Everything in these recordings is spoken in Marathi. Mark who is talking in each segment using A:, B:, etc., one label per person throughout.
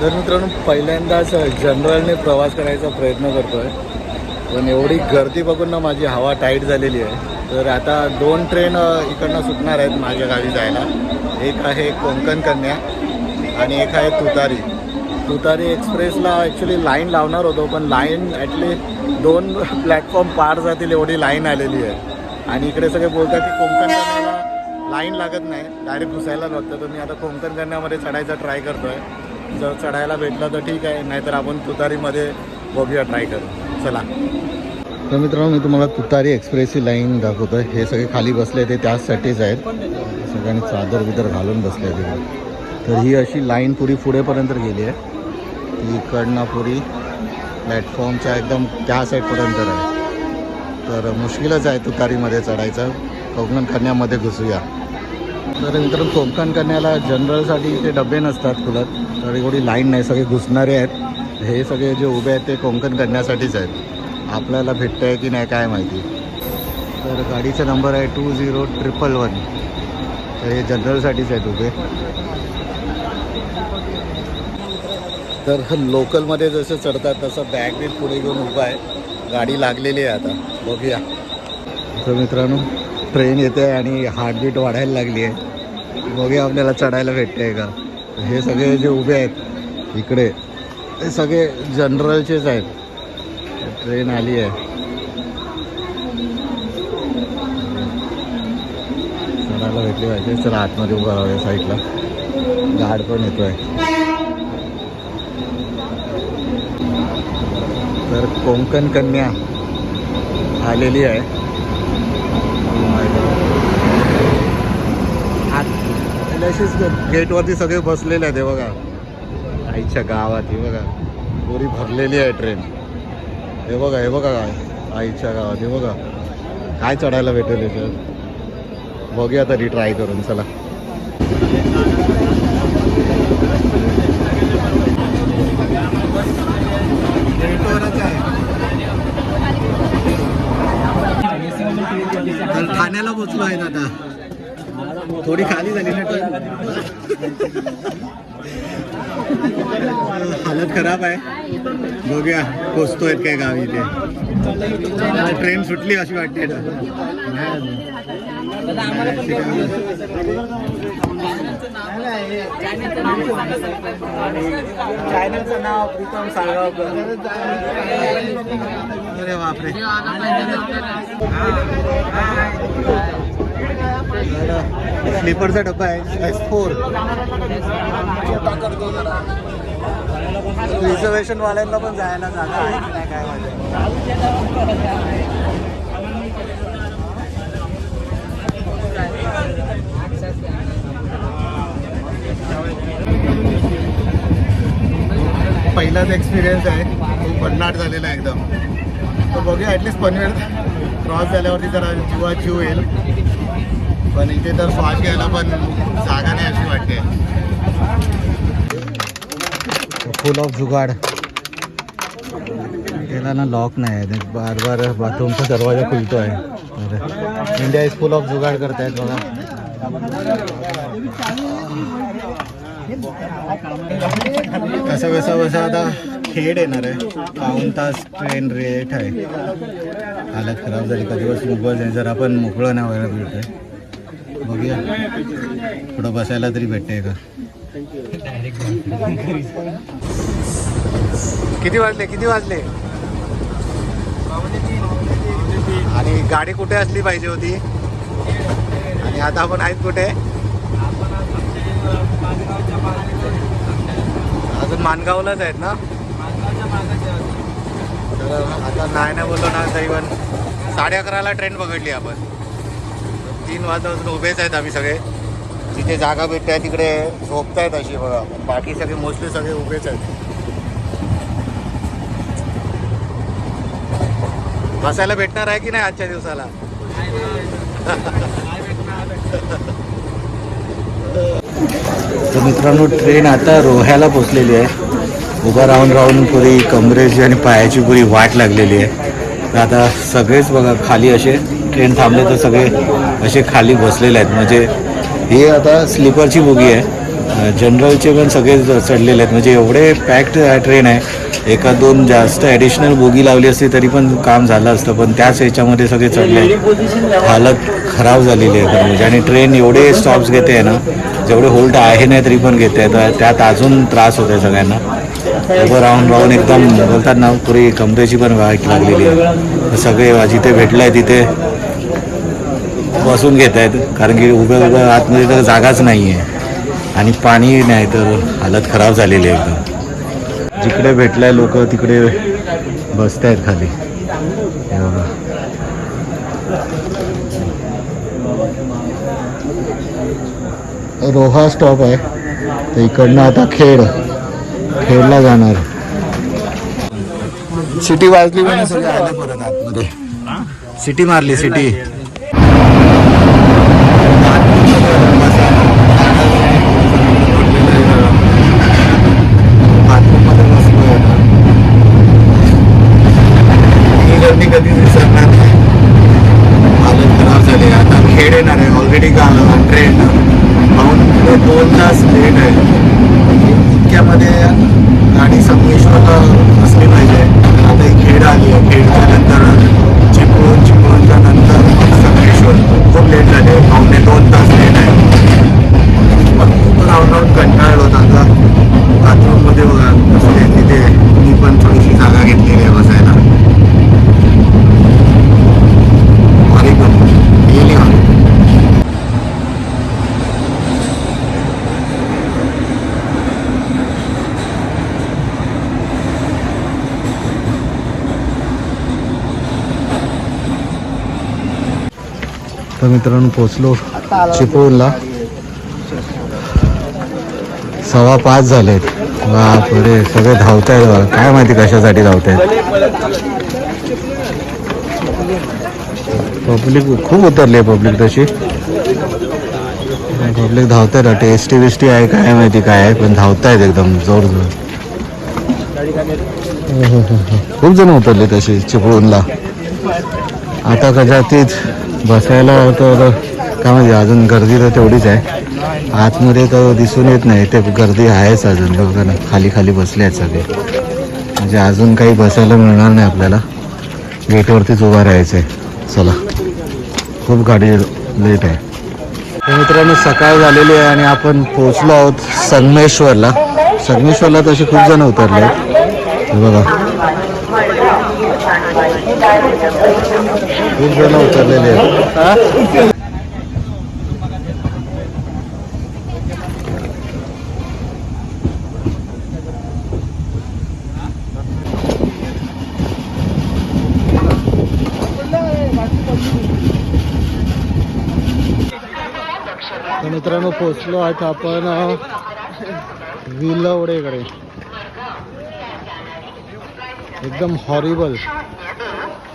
A: तर मित्रांनो पहिल्यांदाच जनरलने प्रवास करायचा प्रयत्न करतोय. पण एवढी गर्दी बघून ना माझी हवा टाईट झालेली आहे. तर आता दोन ट्रेन इकडनं सुटणार आहेत माझ्या गावी जायला. एक आहे कोंकण कन्या आणि एक आहे तुतारी. तुतारी एक्सप्रेसला ॲक्च्युली लाईन लावणार होतो पण लाईन ॲटली दोन प्लॅटफॉर्म पार जातील एवढी लाईन आलेली आहे. आणि इकडे सगळे बोलतात की कोंकण कन्याला लाईन लागत नाही. डायरेक्ट घुसायला लागतं. तर मी आता कोंकण कन्यामध्ये चढायचा ट्राय करतो आहे जर चढायला भेटलं तर ठीक आहे नाहीतर आपण तुतारीमध्ये बघूया ट्राय करू चला. तर मित्रांनो मी तुम्हाला तुतारी एक्सप्रेसची लाईन दाखवतो आहे हे सगळे खाली बसले ते त्याचसाठीच आहेत. सगळ्यांनी चादर बिदर घालून बसले ते तर ही अशी लाईन पुरी पुढेपर्यंत गेली आहे. ती इकडनं पुरी प्लॅटफॉर्मच्या एकदम त्या साईडपर्यंत आहे तर मुश्किलच आहे तुतारीमध्ये चढायचं. कोकण कन्यामध्ये घुसूया. तर मित्रांनो कोकण कन्याला जनरलसाठी इथे डबे नसतात खुलत. तर एवढी लाईन नाही सगळे घुसणारे आहेत. हे सगळे जे उभे आहेत ते कोकण कन्यासाठीच आहेत. आपल्याला भेटतं आहे की नाही काय माहिती. तर गाडीचा नंबर आहे टू झिरो ट्रिपल वन. तर हे जनरलसाठीच आहेत उभे. तर लोकलमध्ये जसं चढतात तसं बॅग बी पुढे घेऊन उभा आहे. गाडी लागलेली आहे आता. बघूया. तर मित्रांनो ट्रेन येते आणि हार्टबीट वाढायला लागली आहे. बघूया आपल्याला चढायला भेटते आहे का. हे सगळे जे उभे आहेत इकडे ते सगळे जनरलचेच आहेत. ट्रेन आली आहे. चढायला भेटली पाहिजे. चला आतमध्ये उभं राहूया साईडला. गाड पण येतो आहे तर कोंकण कन्या आलेली आहे. आत- अशीच गेटवरती सगळे बसलेले आहेत हे बघा. आईच्या गावात हे बघा. पुरी भरलेली आहे ट्रेन हे बघा हे बघा काय. आईच्या गावात हे बघा. काय चढायला भेटेल याच्यात? बघूया तरी ट्राय करून चला गेटवरच आहे तर ठाण्याला पोचलो आहे आता थोडी खाली झाली ना ट्रेन हालत खराब आहे बघूया पोचतोय काय गावी ते. ट्रेन सुटली अशी वाटते चॅनलचं नाव प्रीतम साळगावकर अरे बापरे. स्लीपरचा डब्बा आहे. एस फोर रिझर्वेशनवाल्यांना पण जायला जागा आहे की नाही काय माहिती. पहिलाच एक्सपिरियन्स आहे. खूप भन्नाट झालेला आहे एकदम. तर बघूया ॲटलिस्ट पनवेल क्रॉस झाल्यावरती जरा जीवा जीव येईल. पण इथे तर श्वास घ्यायला पण जागा नाही अशी वाटते. Full of jugaad. त्याला ना लॉक नाही आहे. बार बार बाथरूमचा दरवाजा खुलतो आहे तर India is full of jugaad करतायत बघा. कसं कसं कसं आता खेड येणार आहे. पाऊन तास ट्रेन रेट आहे. हालत खराब झाली. कधी दिवस मोकळ जाईल जर आपण मोकळं नाही व्हायला भेटतंय बघूया. थोडं बसायला तरी भेटतंय का? किती वाजले? किती वाजले? आणि गाडी कुठे असली पाहिजे होती? आणि आता आपण आहेत कुठे? अजून मानगावलाच आहेत ना? तर आता नाही नाही बोललो ना तरी पण साडे अकराला ट्रेन पकडली आपण. तीन वाजता उभेच आहेत आम्ही सगळे. जिथे जागा भेटते तिकडे झोपतायत अशी बघा. बाकी सगळे मोस्टली सगळे उभेच आहेत. बसायला भेटणार आहे की नाही आजच्या दिवसाला? तर मित्रांनो ट्रेन आता रोह्याला पोचलेली आहे. उभा राहून राहून पुरी कमरेची आणि पायाची पुरी वाट लागलेली आहे. तर आता सगळेच बघा खाली असे ट्रेन थांबले तर सगळे असे खाली बसलेले आहेत. म्हणजे हे आता स्लीपरची बोगी आहे. जनरलचे पण सगळे चढलेले आहेत. म्हणजे एवढे पॅक्ड ट्रेन आहे. एका दोन जास्त ॲडिशनल बोगी लावली असती तरी पण काम झालं असतं. पण त्याच ह्याच्यामध्ये सगळे चढले हालत खराब झालेली आहे. म्हणजे आणि ट्रेन एवढे स्टॉप्स घेते आहे ना जेवढे होल्ट आहे नाही तरी पण घेते तर त्यात अजून त्रास होतो आहे सगळ्यांना. उभं राहून राहून एकदम बोलतात ना पुरी कमरेची पण वाईट लागलेली आहे. तर सगळे जिथे भेटलं आहे तिथे बसून घेत आहेत. कारण की उभ्या उभ्या आतमध्ये तर जागाच नाही आहे आणि पाणी नाही तर हालत खराब झालेली आहे एकदम. जिकडे भेटलाय लोक तिकडे बसत आहेत खाली रोहा स्टॉप आहे. तर इकडनं आता खेड. खेडला जाणार. सिटी वाजली पण परत आतमध्ये. सिटी मारली सिटी ही गर्दी कधीच विसरणार नाही हालत खराब झाली आता खेड येणार आहे ऑलरेडी ट्रेन पाहून पुढे दोन तास लेट आहे इतक्यामध्ये गाडी असली पाहिजे. आता ही खेड आली आहे. खेडच्या नंतर चिपळूण चिपळूणच्या नंतर मग संगमेश्वर खूप लेट झाले. पावणे दोन तास लेट आहे. पण खूप राऊंड राऊंड कंटाळलो होता. आता बाथरूममध्ये बघा बसले तिथे. मी पण थोडीशी जागा घेतलेली आहे बसायला भारी पण गेली भारी तर मित्रांनो पोचलो चिपळूणला. सव्वा पाच झालेत. बापरे सगळे धावत आहेत बघा. काय माहिती कशासाठी धावत आहेत पब्लिक खूप उतरली आहे पब्लिक तशी. पब्लिक धावत आहेत टेस्टी बिस्टी आहे काय माहिती काय आहे पण धावत आहेत एकदम जोर जोर खूप जण उतरले तशी चिपळूणला. आता कदाचित बसायला तर काय म्हणजे अजून गर्दी तर तेवढीच आहे. आतमध्ये तर दिसून येत नाही ते गर्दी आहेच अजून बघा ना खाली खाली बसले आहेत सगळे. म्हणजे अजून काही बसायला मिळणार नाही आपल्याला. गेटवरतीच उभा राहायचं आहे. चला. खूप गाडी लेट आहे. मित्रांनो सकाळ झालेली आहे आणि आपण पोचलो आहोत संगमेश्वरला. संगमेश्वरला तसे खूप जण उतरले. आहेत बघा. खूप जण उतरलेले आहेत. तर मित्रांनो पोचलो आहेत आपण विलवडेकडे एकदम हॉरिबल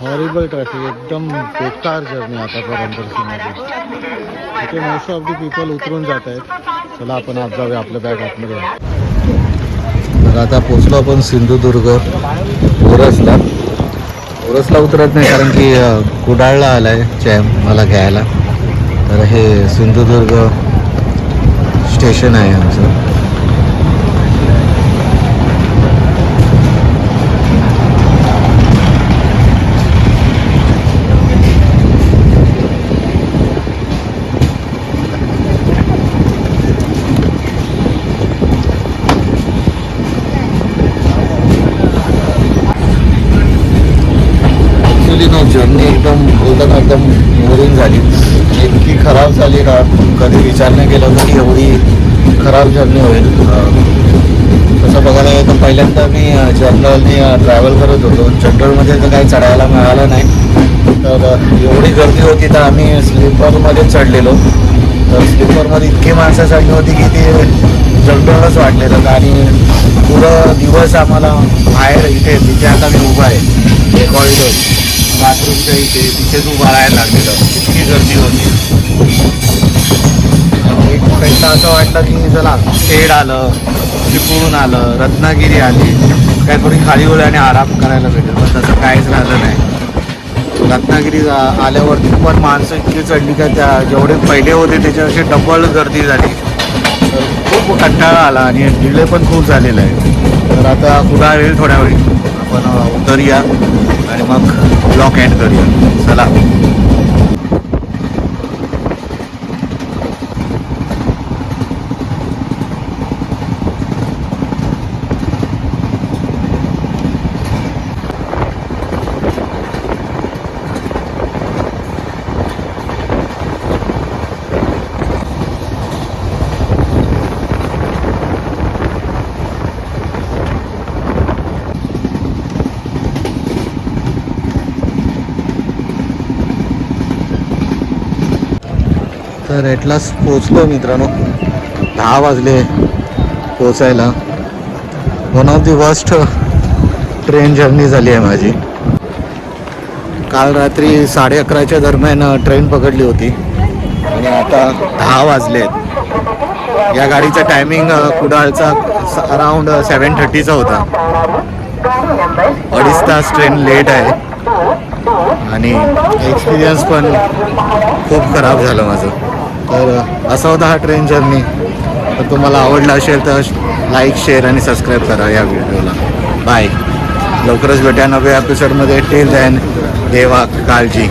A: हॉरिबल ट्रॅफिक एकदम बेकार जर्नी आतापर्यंत तिथे मोस्ट ऑफ दी पीपल उतरून जात आहेत. चला आपण आज जाऊया आपलं बॅग आतमध्ये. तर आता पोचलो आपण सिंधुदुर्ग ओरसला. ओरसला उतरत नाही कारण की कुडाळला कुडाळला आलाय चॅम मला घ्यायला. तर हे सिंधुदुर्ग स्टेशन आहे आमचं. खराब झाली का? कधी विचार नाही केला होता की एवढी खराब जर्नी होईल. तसं बघायला गेलं तर पहिल्यांदा मी जनरलने ट्रॅव्हल करत होतो. जनरलमध्ये तर काही चढायला मिळालं नाही. तर एवढी गर्दी होती तर आम्ही स्लीपरमध्ये चढलेलो. तर स्लीपरमध्ये इतकी माणसं चढली होती की ती वाटले वाटलेलं आणि पुरं दिवस आम्हाला बाहेर इथे तिथे आता मी उभा आहे. कॉरिडोर. बाथरूमच्या इथे तिथेच उभा राहायला लागलेलं. इतकी गर्दी होती. एक मिनिटं असं वाटलं की चला खेड आलं चिपळूण आलं रत्नागिरी आली काय थोडी खाली वेळ आणि आराम करायला भेटेल. पण तसं काहीच राहिलं नाही. रत्नागिरी आल्यावरती पण माणसं इतकी चढली का त्या जेवढे पहिले होते त्याच्यापेक्षा डबल गर्दी झाली. तर खूप कंटाळा आला आणि डिले पण खूप झालेला आहे. तर आता पुढा येईल थोड्या वेळी आपण उतरूया. आणि मग ब्लॉक एंड करूया. चला. तर एटलास पोचलो मित्रांनो. दहा वाजले पोचायला one of the worst train journey झाली आहे माझी. काल रात्री साडे अकराच्या दरम्यान ट्रेन पकडली होती. आणि आता दहा वाजले आहेत. या गाडीचा टायमिंग कुडाळचा अराउंड सेवन थर्टीचा होता. अडीच तास ट्रेन लेट आहे. आणि एक्सपिरियन्स पण खूप खराब झालं माझं. तर असा होता हा ट्रेन जर्नी तर तुम्हाला आवडला असेल तर लाईक शेअर आणि सबस्क्राईब करा या व्हिडिओला. बाय लवकरच भेटा नव्या एपिसोडमध्ये टेल दॅन देवा काळजी.